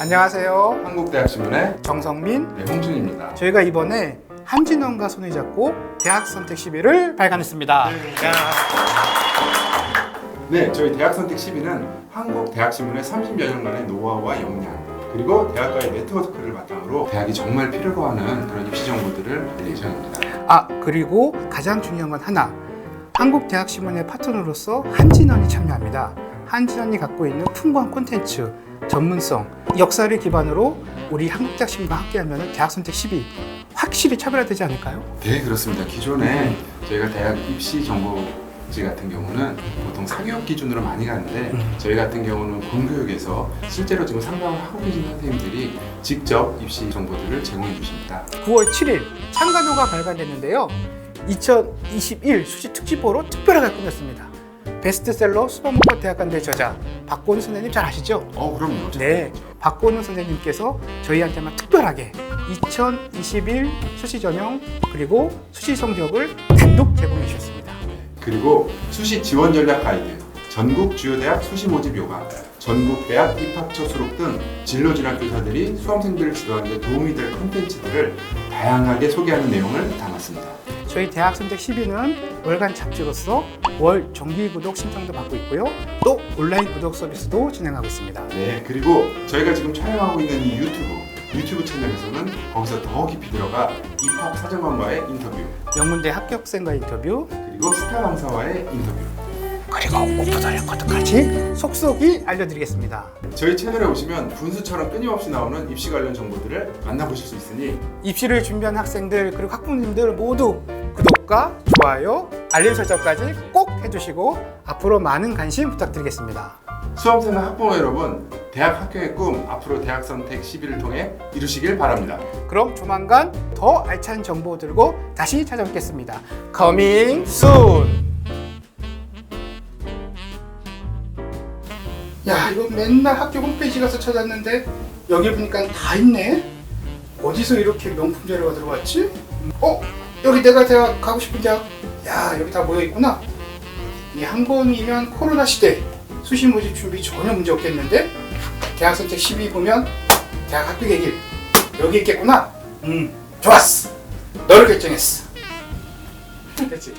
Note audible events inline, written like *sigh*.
안녕하세요. 한국대학신문의 정성민. 네, 홍준입니다. 저희가 이번에 한진원과 손을 잡고 대학 선택 10위를 발간했습니다. 네, 저희 대학 선택 10위는 한국 대학신문의 30여 년간의 노하우와 역량 그리고 대학과의 네트워크를 바탕으로 대학이 정말 필요로 하는 그런 입시 정보들을 알릴 예정입니다. 아 그리고 가장 중요한 건 하나. 한국대학신문의 파트너로서 한진원이 참여합니다. 한진원이 갖고 있는 풍부한 콘텐츠, 전문성, 역사를 기반으로 우리 한국 대학신문과 함께하면 대학 선택 10위 확실히 차별화되지 않을까요? 네, 그렇습니다. 기존에 저희가 대학 입시 정보지 같은 경우는 보통 사교육 기준으로 많이 가는데 저희 같은 경우는 공교육에서 실제로 지금 상담을 하고 계신 선생님들이 직접 입시 정보들을 제공해 주십니다. 9월 7일 참가도가 발간됐는데요. 2021 수시 특집보로 특별하게 꾸몄습니다. 베스트셀러 수박문과 대학간대 저자 박건우 선생님 잘 아시죠? 어, 그럼요. 네, 박건우 선생님께서 저희한테만 특별하게 2021 수시 전형 그리고 수시 성적을 단독 제공해 주셨습니다. 그리고 수시 지원 전략 가이드, 전국 주요 대학 수시 모집 요강, 전국 대학 입학처 수록 등 진로 진학 교사들이 수험생들을 지도하는 데 도움이 될 콘텐츠들을 다양하게 소개하는 내용을 담았습니다. 저희 대학 선택 10위는 월간 잡지로서 월 정기 구독 신청도 받고 있고요. 또 온라인 구독 서비스도 진행하고 있습니다. 네, 그리고 저희가 지금 촬영하고 있는 이 유튜브, 유튜브 채널에서는 거기서 더 깊이 들어가 입학 사정관과의 인터뷰, 명문대 합격생과 인터뷰 그리고 스타 강사와의 인터뷰. 그리고 오프더 레코드까지 속속이 알려드리겠습니다. 저희 채널에 오시면 분수처럼 끊임없이 나오는 입시 관련 정보들을 만나보실 수 있으니 입시를 준비한 학생들 그리고 학부모님들 모두 구독과 좋아요, 알림 설정까지 꼭 해주시고 앞으로 많은 관심 부탁드리겠습니다. 수험생과 학부모 여러분, 대학 학교의 꿈 앞으로 대학 선택 10일을 통해 이루시길 바랍니다. 그럼 조만간 더 알찬 정보 들고 다시 찾아뵙겠습니다. Coming soon. 야, 이거 맨날 학교 홈페이지 가서 찾았는데 여기 보니까 다 있네. 어디서 이렇게 명품 자료가 들어왔지? 어? 여기 내가 대학 가고 싶은 대학. 야, 여기 다 모여 있구나. 이 한 번이면 코로나 시대 수시 모집 준비 전혀 문제 없겠는데? 대학 선택 12 보면 대학 합격의 길 여기 있겠구나. 음, 좋았어. 너를 결정했어. *laughs* 됐지?